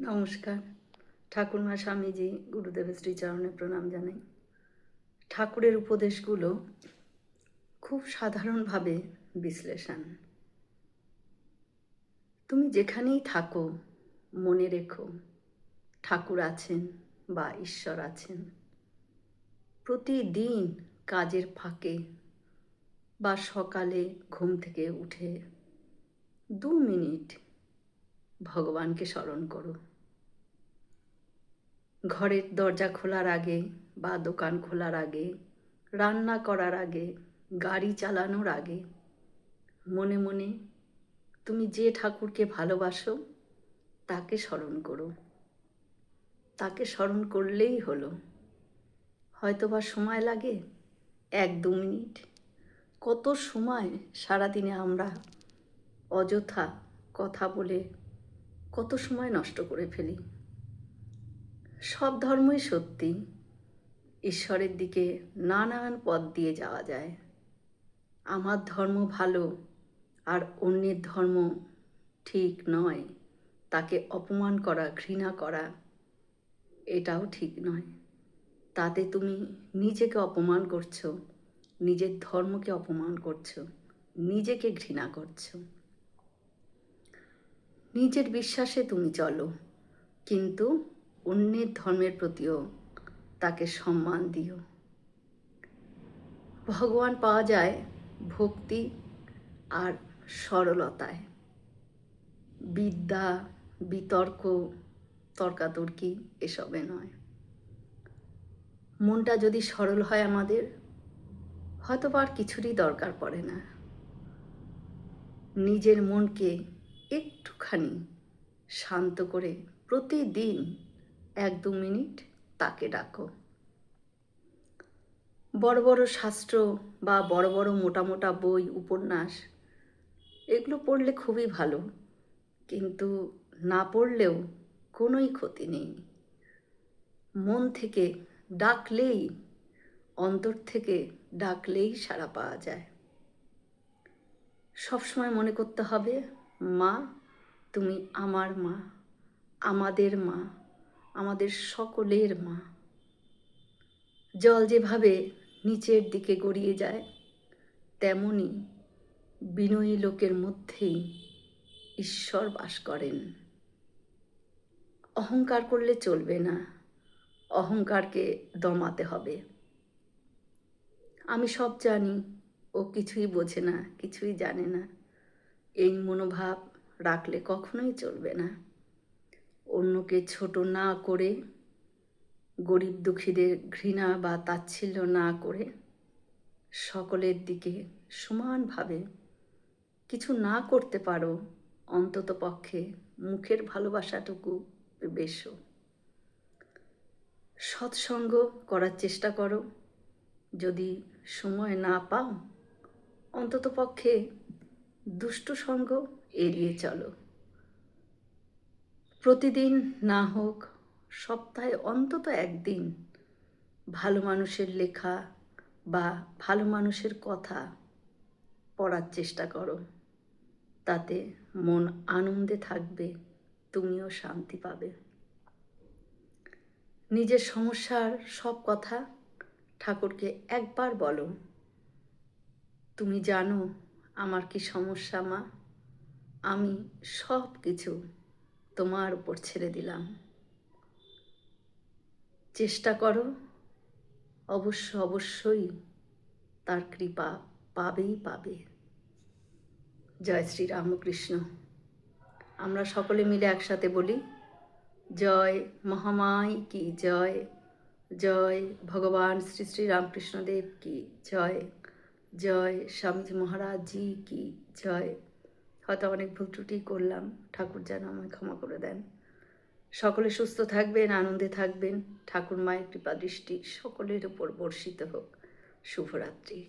নমস্কার। ঠাকুরমা স্বামীজি গুরুদেবের শ্রীচরণে প্রণাম জানাই। ঠাকুরের উপদেশগুলো খুব সাধারণভাবে বিশ্লেষণ। তুমি যেখানেই থাকো, মনে রেখো, ঠাকুর আছেন বা ঈশ্বর আছেন। প্রতিদিন কাজের ফাঁকে বা সকালে ঘুম থেকে উঠে দু মিনিট ভগবানকে স্মরণ করো। ঘরের দরজা খোলার আগে বা দোকান খোলার আগে, রান্না করার আগে, গাড়ি চালানোর আগে, মনে মনে তুমি যে ঠাকুরকে ভালোবাসো তাকে স্মরণ করো। তাকে স্মরণ করলেই হলো। হয়তো বা সময় লাগে? এক দু মিনিট। কত সময় সারাদিনে আমরা অযথা কথা বলে কত সময় নষ্ট করে ফেলি? সব ধর্মই সত্যি। ঈশ্বরের দিকে নানান পথ দিয়ে যাওয়া যায়। আমার ধর্ম ভালো আর অন্যের ধর্ম ঠিক নয়। তাকে অপমান করা, ঘৃণা করা, এটাও ঠিক নয়। তাতে তুমি নিজেকে অপমান করছ, নিজের ধর্মকে অপমান করছ, নিজেকে ঘৃণা করছ। নিজের বিশ্বাসে তুমি চলো, কিন্তু অন্যের ধর্মের প্রতিও তাকে সম্মান দিও। ভগবান পাওয়া যায় ভক্তি আর সরলতায়। বিদ্যা, বিতর্ক, তর্কাতর্কি এসবে নয়। মনটা যদি সরল হয় আমাদের হয়তো আর কিছুরই দরকার পড়ে না। নিজের মনকে একটুখানি শান্ত করে প্রতিদিন এক দু মিনিট তাকে ডাকো। বড় বড় শাস্ত্র বা বড় বড় মোটা মোটা বই, উপন্যাস, এগুলো পড়লে খুবই ভালো। কিন্তু না পড়লেও কোনোই ক্ষতি নেই। মন থেকে ডাকলেই, অন্তর থেকে ডাকলেই সাড়া পাওয়া যায়। সবসময় মনে করতে হবে, মা, তুমি আমার মা, আমাদের মা। আমাদের সকলের মা। জল যেভাবে নিচের দিকে গড়িয়ে যায়, তেমনি বিনয়ী লোকের মধ্যেই ঈশ্বর বাস করেন। অহংকার করলে চলবে না, অহংকারকে দমাতে হবে। আমি সব জানি, ও কিছুই বোঝে না, কিছুই জানে না। এই মনোভাব রাখলে কখনোই চলবে না। অন্যকে ছোট না করে, গরিব দুঃখীদের ঘৃণা বা তাচ্ছিল্য না করে সকলের দিকে সমানভাবে কিছু না করতে পারো, অন্তত পক্ষে মুখের ভালোবাসাটুকু বেশো। সৎসঙ্গ করার চেষ্টা করো। যদি সময় না পাও, অন্তত পক্ষে দুষ্টু সঙ্গ এড়িয়ে চলো। প্রতিদিন না হোক, সপ্তাহে অন্তত একদিন ভালো মানুষের লেখা বা ভালো মানুষের কথা পড়ার চেষ্টা করো। তাতে মন আনন্দে থাকবে, তুমিও শান্তি পাবে। নিজের সমস্যার সব কথা ঠাকুরকে একবার বলো। তুমি জানো আমার কি সমস্যা মা? আমি সব কিছু তোমার উপর ছেড়ে দিলাম। চেষ্টা করো, অবশ্য অবশ্যই তার কৃপা পাবেই পাবে। জয় শ্রী রামকৃষ্ণ। আমরা সকলে মিলে একসাথে বলি, জয় মহামাই কি জয় জয় ভগবান শ্রী শ্রী রামকৃষ্ণদেব কি জয় জয় স্বামীজি মহারাজ জি কি জয়। হয়তো অনেক ভুল ত্রুটি করলাম, ঠাকুর যেন আমায় ক্ষমা করে দেন। সকলে সুস্থ থাকবেন, আনন্দে থাকবেন, ঠাকুর মায়ের কৃপা দৃষ্টি সকলের উপর বর্ষিত হোক। শুভরাত্রি।